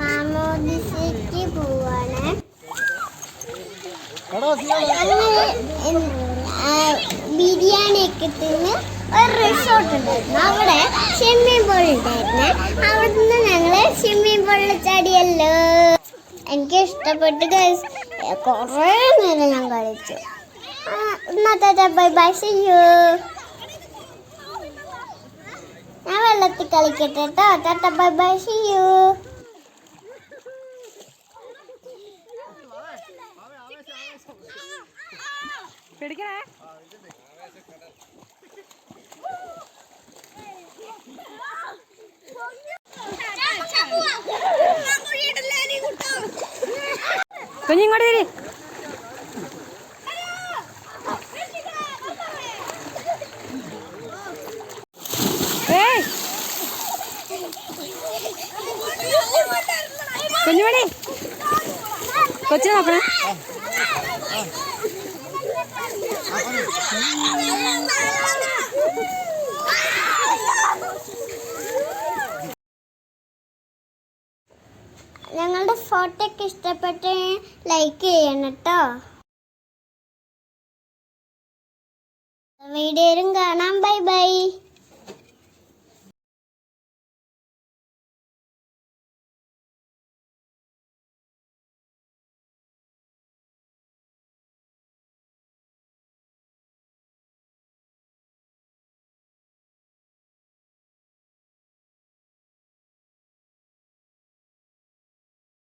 മാമോദിസയ്ക്ക് പോവാണ്. ബിരിയാണി ഒക്കെ തിന്ന് ഒരു റിസോർട്ട് ഉണ്ടായിരുന്നു. അവിടെ സ്വിമ്മിംഗ് പൂൾ ഉണ്ടായിരുന്നു. അവിടുന്ന് ഞങ്ങൾ സ്വിമ്മിംഗ് പൂളിൽ ചാടിയല്ലോ. എനിക്ക് ഇഷ്ടപ്പെട്ട് കൊറേ നേരം ഞാൻ കളിച്ചു. ഇന്നത്തെ ബൈ ബൈ ചെയ്യൂ ഞാൻ വെള്ളത്തിൽ കളിക്കട്ടെ കേട്ടോ ടാറ്റ ബൈ ബൈ സി പേടിക്കണേ? കുഞ്ഞിങ്ങോട്ട് തിരി കുഞ്ഞുമണി കൊച്ചു നോക്കണേ. ഞങ്ങളുടെ ഫോട്ടോ ഒക്കെ ഇഷ്ടപ്പെട്ട് ലൈക്ക് ചെയ്യണം കേട്ടോ. വീഡിയോയിലും കാണാം. Bye bye